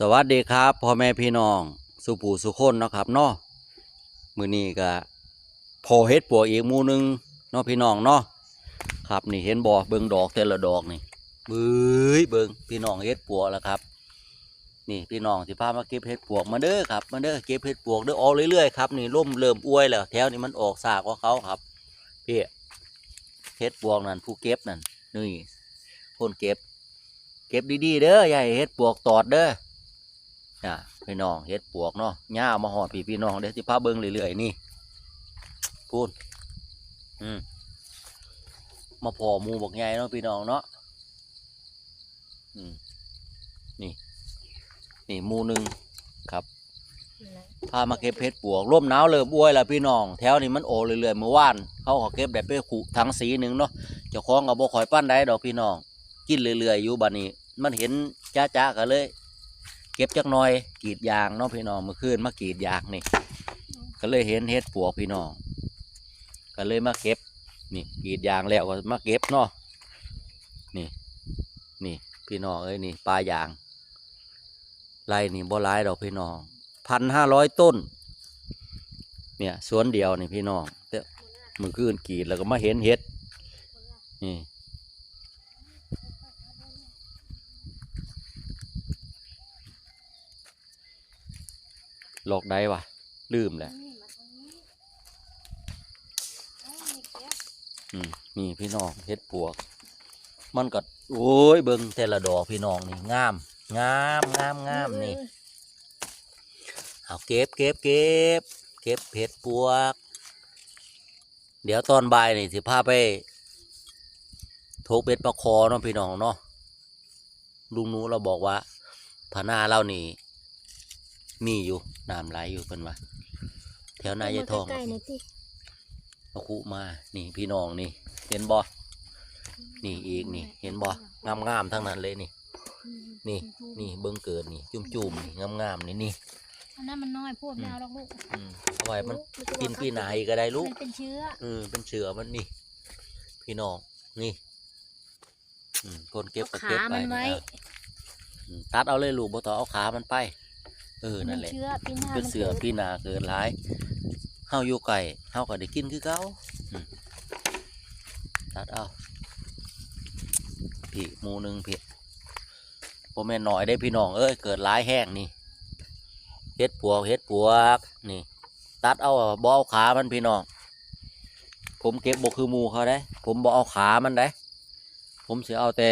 สวัสดีครับพ่อแม่พี่น้องสุผูสุคนเนาะครับเนาะมือนี้ก็พอเฮ็ดปัวอีกหมู่หนึงเนาะพี่น้องเนาะครับนี่เห็นบ่อเบิ่งดอกแต่ละดอกนี่เบ้ยเบิ่งพี่น้องเฮ็ดปัวแล้วครับ นี่พี่น้องสิพามาเก็บเห็ดปวกมาเด้อครับมาเด้อเก็บเห็ดปวกเด้อออกเรื่อยๆครับนี่ร่มเริ่มอวยแล้วแถวนี้มันออกสากว่าเขาครับพี่เห็ดปวกนั่นผู้เก็บนั่นนี่คนเก็บ เก็บดีๆเด้ออย่าให้เห็ดปวกตอดเด้อ อะพี่น้องเห็ดปวกเนาะหญ้ามาหอดพี่พี่น้องเดี๋ยวสิพาเบิ่งเรื่อยๆนี่พูดอืมมาพอมูบอกใหญ่เนาะพี่น้องเนาะอืมนี่ นี่มูหนึ่งครับพามาเก็บเพชรปวกร่มหนาวเริ่มอวยล้วพี่น้อง แถวนี้มันโอเรื่อยๆเมื่อวานเขาขอเก็บได้ไปขุทั้งสีหนึ่งเนาะเจ้าของกับบ่ข่อยปั้นได้ดอกพี่น้อง กินเรื่อยๆอยู่บัดนี้ มันเห็นจ้าจ้าๆกันเลย เก็บจักหน่อยกรีดยางเนาะพี่น้องเมื่อคืนมากรีดยางนี่ ก็เลยเห็นเห็ดปวกพี่น้อง ก็เลยมาเก็บ นี่กรีดยางแล้วก็มาเก็บเนาะ นี่ นี่ พี่น้องเอ้ยนี่ปลายางไรนี่บ่ร้ายดอกพี่น้องพันห้าร้อยต้น เนี่ยสวนเดียวนี่พี่น้องแต่มือคืนกรีดแล้วก็มาเห็นเห็ด นี่ หลอกได้วะลืมแหละอืมนี่พี่น้องเห็ดปวก มันก็โอ้ยเบิ่งแต่ละดอกพี่น้องนี่งาม งามงามงามนี่เอาเก็บเก็บเก็บเก็บเห็ดปวก เดี๋ยวตอนบ่ายนี่สิพาไปโทกเบ็ดปลาคอเนาะพี่น้องเนาะลุงหนูเราบอกว่าผาหน้าเรานี่ มีอยู่น้ำไหลอยู่เป็นว่าแถวนายายทองใกล้ๆหน่อยสิเอาคุมา นี่พี่น้องนี่ เห็นบ่นี่อีกนี่ เห็นบ่งามงามๆทั้งนั้นเลยนี่ นี่นี่เบิ้งเกิดนี่ จุ่มจุ่มๆนี่งามงามๆนี่นี่อันนั้นมันน้อยพูดไม่เอาหรอกลูกอืมเอาไว้มันกินปีไหนก็ได้ลูก มันเป็นเชื้อเออเป็นเสือมันนี่ พี่น้องนี่ อืมคนเก็บก็ขาเก็บไปมันไว้ นะอืมตัดเอาเลยลูกบ่ต้องเอาขามันไป เออมันั่นนแหละเชื้อปีหน้าเป็นเสือพี่นาเกิดหลายเฮาอยู่ไก่เฮาก็ได้กินคือเก่าอืมตัดเอาพี่หมูหนึ่งพี่บ่แม่นน้อยได้พี่น้องเอ้ยเกิดหลายแห้งนี่เฮ็ดปวกเฮ็ดปวกนี่ ตัดเอาบ่เอาขามันพี่น้องผมเก็บบ่คือหมูเขาได้ ผมบ่เอาขามันได้ ผมสิเอาแต่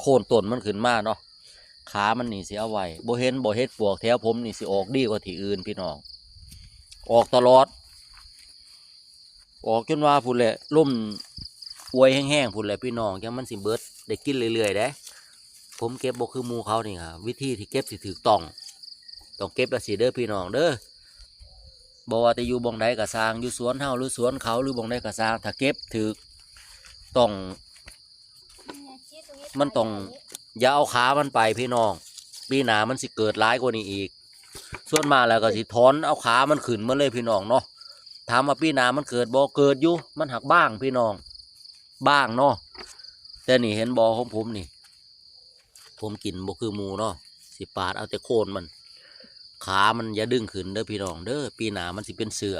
โคนต้นมันขึ้นมาเนาะ ขามันนี่สิเอาไว้บ่เห็นบ่เฮ็ดปวกแถวผมนี่สิออกดีกว่าที่อื่นพี่น้อง ออกตลอด ออกจนว่าพุ่นแหละล่มอวยแห้งๆพุ่นแหละพี่น้องจังมันสิเบิดได้กินเรื่อยๆได้ผมเก็บบ่คือมูเขานี่ครับวิธีที่เก็บสิถูกต้องต้องเก็บละสิเด้อพี่น้องเด้อบ่ว่าจะอยู่บ่งใดก็สร้างอยู่สวนเฮาหรือสวนเขาหรือบ่งใดก็สร้างถ้าเก็บถือต้องมันต้อง อย่าเอาขามันไปพี่น้อง ปีหนามันสิเกิดร้ายกว่านี้อีก ส่วนมาแล้วก็สิถอนเอาขามันขึ้นมาเลยพี่น้องเนาะถามว่าปีหนามันเกิดบ่เกิดอยู่มันหักบ้างพี่น้อง บ้างเนาะแต่นี่เห็นบ่ของผมนี่ ผมกินบ่คือมูเนาะสิปาดเอาแต่โคนมัน ขามันอย่าดึงขึ้นเด้อพี่น้อง เด้อปีหนามันสิเป็นเสือ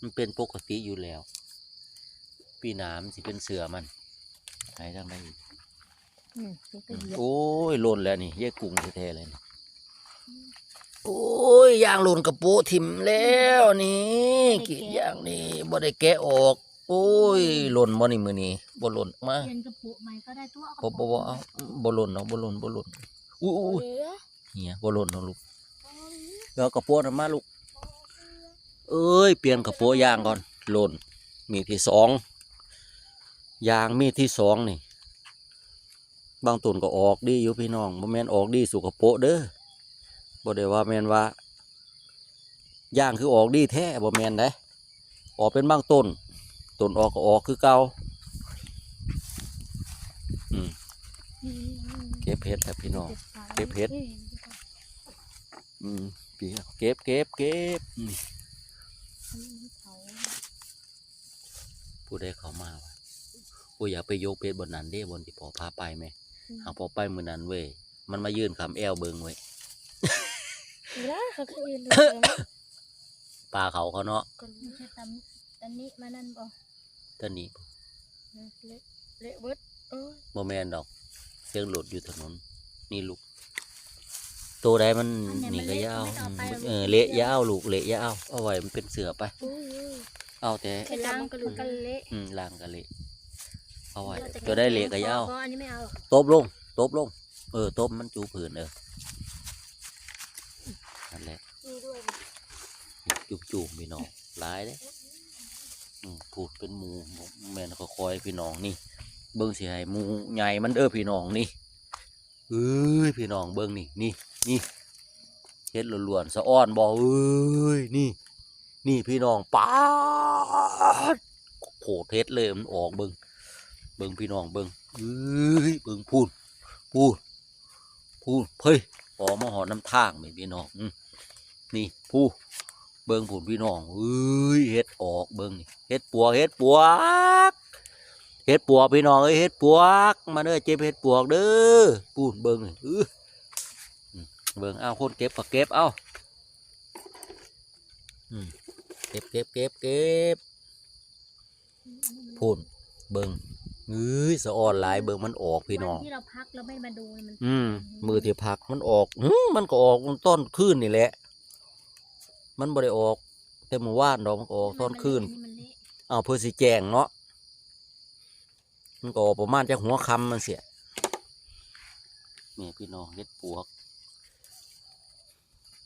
มันเป็นปกติอยู่แล้ว ปีหนามันสิเป็นเสือมันไหนทางใดอีกอืม โอ้ยหล่นแล้วนี่เย่กุ้งแท้ๆเลยนี่โอ้ยยางหล่นกระโปะทิ่มแล้วนี่กรีดยางนี่บ่ได้แกะออก โอ้ยหล่นบ่นี่มือนี้บ่หล่นมาเปลี่ยนกระปุกใหม่ก็ได้ตัวบ่บ่บ่เอาบ่หล่นเนาะบ่หล่นบ่หล่นอุ้ยอุ้ยเหลือเฮียบ่หล่นเนาะลูกเดี๋ยวเอากระโปะนั้นมาลูกเอ้ยเปลี่ยนกระโปะยางก่อนหล่นมีที่สองยางมีที่สองนี่ บางต้นก็ออกดีอยู่พี่น้องบ่แม่นออกดีสุกโปะเด้อบ่ได้ว่าแม่นว่าย่างคือออกดีแท้บ่แม่นเด้ออกเป็นบางต้นต้นออกก็ออกคือเก่าเก็บเห็ดครับพี่น้องเก็บเห็ดอืมพี่เก็บเก็บเก็บผู้ใดเขามาวะผู้อยากไปโยกเป็ดบนนั้นเด้บนที่พอพาไปไหม หาพอไปมือนั้นเว้ยมันมายืนคำแอวเบิงไว้เวลาเขาก็ยืนเลยปลาเขาเขาเนาะก่อนไม่ใช่ตำตันนี้มานั่นบ่ตัวนี้เละเละเบิดโอ้ยโมแมนดอกเสียงหลุดอยู่ถนน นี่ลูกตัวใดมันนี่ก็ยาวอืมเออเละยาวลูกเละยาวเอาไว้มันเป็นเสือไปอุ้ยอุ้ยเอาแต่แค่ล้างก็หลุดกันเละ อืมล่างก็เละ เอาไว้ตัวได้เละก็ยาวเพราะอันนี้ไม่เอาหรอกตบลงตบลง เออตบมันจูผืนเออนั่นแหละนี่ด้วยจุบจูบพี่น้องหลายเด้อืมพูดเป็นหมูแม่นก็คอยพี่น้องนี่ เบิ้งสิให้หมูใหญ่มันเด้อพี่น้องนี่เอ้ยพี่น้องเบิ้งนี่นี่นี่เฮ็ดล้วนๆสะอ้อนบ่เอ้ยนี่ นี่พี่น้องป๊าดโผดเฮ็ดเลยมันออกเบิ้ง เบิ้งพี่น้องเบิ้งเอ้ยเบิ้งพูดพูดพูดเฮ้ยออกมาหอน้ำทางนี่พี่น้องอืมนี่พูดเบิ้งผุนพี่น้องเอ้ยเฮ็ดออกเบิ้งนี่เฮ็ดปัวเฮ็ดปัวเฮ็ดปัวพี่น้องเอ้ยเฮ็ดปัวมาเด้อเจ็บเฮ็ดปัวเด้อปูนเบิ่งนี่อื้อเบิ่งเอาคนเก็บก็เก็บเอาอืมเก็บเก็บเก็บเก็บพูนเบิ่ง เอ้ยสะอ่อนหลายเบิ่งมันออกพี่น้อง วันที่เราพักเราไม่มาดูมันอืมมือที่พักมันออกอื้อมันก็ออกต้นคืนนี่แหละ มันบ่ได้ออก แต่เมื่อวานดอกมันก็ออกต้นคืนมันเละเอาเพื่อสิแจงเนาะมันก็ประมาณจะหัวคำมันเสียแม่พี่น้องเฮ็ดปวก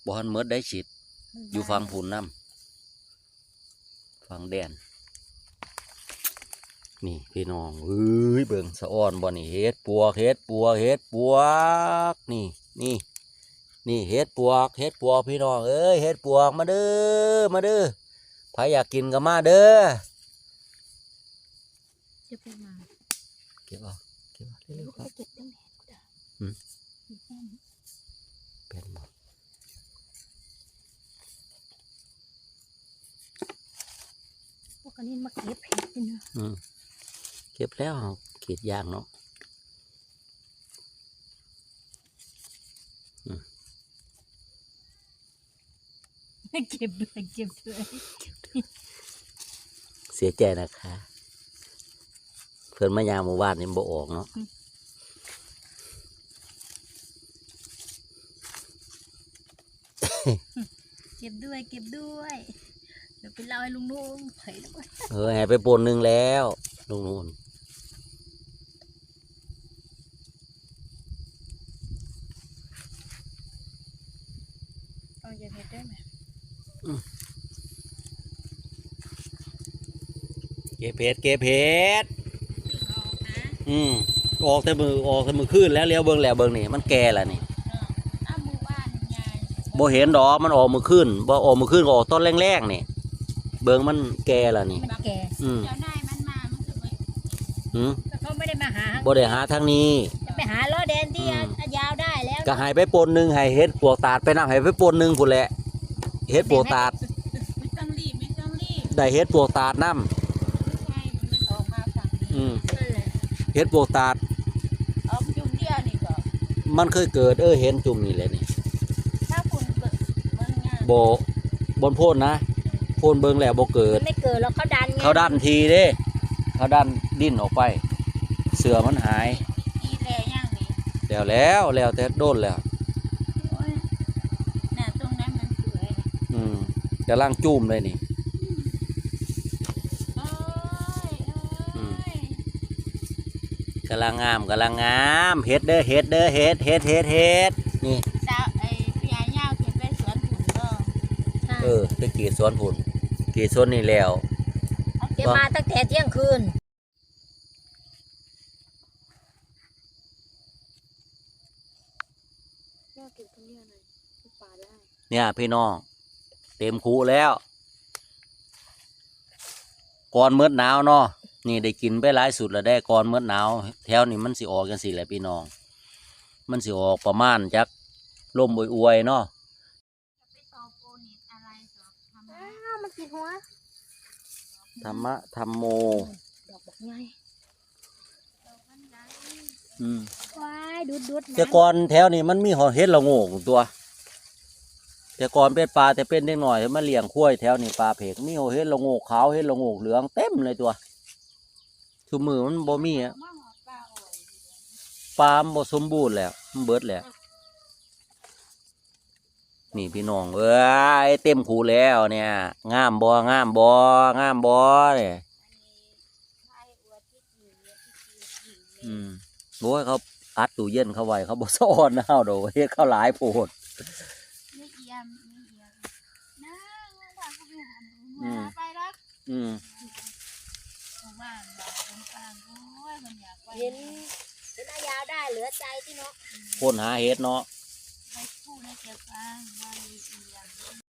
บอนเมิดได้ฉีดมันอยู่ฟังผุนน้ำฟังแดน นี่พี่น้องเฮ้ยเบิ่งสะอ้อนบ่นี่เฮ็ดปวกเฮ็ดปวกเฮ็ดปวกนี่นี่นี่เฮ็ดปวกเฮ็ดปวกพี่น้องเอ้ยเฮ็ดปวกมาเด้อมาเด้อใครอยากกินก็มาเด้อจะไปมาเก็บเอาเก็บเอาเร็วๆครับเก็บตั้งแต่เป็นบ่พวกอันนี้มาเก็บเห็ดนี่นะอืม เก็บแล้วเอากรีดยางเนาะเก็บเลยเก็บเลยเสียใจนะคะ เพื่อนมายามหมู่บ้านนี่บ่ออกเนาะเก็บด้วย เก็บด้วยเดี๋ยวไปเล่าให้ลุงนุ่งเผยแล้วก็เออให้ไปปนหนึ่งแล้วลุงนู่น เอาอย่างเห็ดได้ไหม เก็บเพชรเก็บเพชรอืมออกแต่มือออกแต่มือขึ้นแล้วเลี้ยวเบิ้งแล้วเบิ้งนี่มันแก่แล้วนี่อ้ามือว่านยายบ่เห็นดอกมันออกมือขึ้นบ่ออกมือขึ้นก็ออกต้นแรงๆนี่เบิ้งมันแก่แล้วนี่มันแก่อืมเจ้านายมันมามันคือไม่อืมแต่เขาไม่ได้มาหาบ่ได้หาทางนี้จะไปหาล้อแดนที่อืมอะยาวได้แล้วก็ให้ไปปนหนึ่งให้เฮ็ดปวกตาดไปนำให้ไปปนหนึ่งพุ่นแหละ เฮ็ดปวกตาดไม่ต้องรีบไม่ต้องรีบได้เฮ็ดปวกตาดนํใช่มันออกมาฝั่งนี้อืมนั่นแหละเฮ็ดปวกตาดออกจุ่มเดียวนี่ก็มันเคยเกิดเออเห็นจุ่มนี่แหละนี่ถ้าคุณเกิดมันงานบ่บนโพ่นนะโพ่นเบิ่งแล้วบ่เกิมัดนไม่เกิดแล้วเขาดันไงเขาดันทีเด้ เขาดันดิ้นออกไป เสือมันหาย อีแล้วย่างนี้แล้วแล้วแล้วแต่โดนแล้ว โอ้ยน่ะตรงนั้นมันสวย อืม กำลังจุ่มเลยนี่โอ้ยอืโอ้มยกำลังงามกำลังงามเฮ็ดเด้อเฮ็ดเด้อเฮ็ดเฮ็ดเฮ็ดเฮ็ดนี่สาวไอ้พี่ยาย่าวเก็บไว้สวนผุนก็เออไปกรีดสวนผุนกรีดสวนนี่แล้วเก็บมาตั้งแต่เที่ยงคืนย่าเก็บตรงเนี้ยหน่อยที่ป่าได้เนี่ยพี่น้อง เต็มคูแล้วก่อนเมื่อหนาวเนาะนี่ได้กินไปหลายสุดแล้วได้ก่อนเมื่อหนาวแถวนี้มันสิออกกันสิแหละพี่น้อง มันสิออกประมาณจักลมอวยๆเนาะไปต่อโกนิดอะไรสอบทำอ้าวมันติดหัวธรรมะธรรมโมดอกบอกไงดอกมันใหญ่เออืมว้ายดุดดุดๆแต่ก่อนแถวนี้มันมีหอเฮ็ดละโงกตัว แต่ก่อนเป็นปลาแต่เป็นเด็กหน่อยมาเลี้ยงคุ้ยแถวนี้ปลาเพกมีหอเฮ็ดละโงกขาวเฮ็ดละโงกเหลืองเต็มเลยตัวทุกมือมันบ่มีอะปลาบ่สมบูรณ์แล้วมันเบิดแล้วนี่พี่น้องเอ้ยเต็มคูแล้วเนี่ยงามบ่งามบ่งามบ่เนี่ยอืมโอ้ยเขาอัดตู้เย็นเขาไว้เขาบ่ซ่อนเอาดเฮ็ดเขาหลายโพด นี่เอียมนี่เอียมนะว่าเขาไปหาหนู อืมมาไปรักอืมของบ้านบ้านตรงกลางโอ้ยมันอยากไปเห็นเห็นอายาวได้เหลือใจที่เนาะ คนหาเฮ็ดเนาะ ไปคู่ในเก็บฟางว่ามีเอียม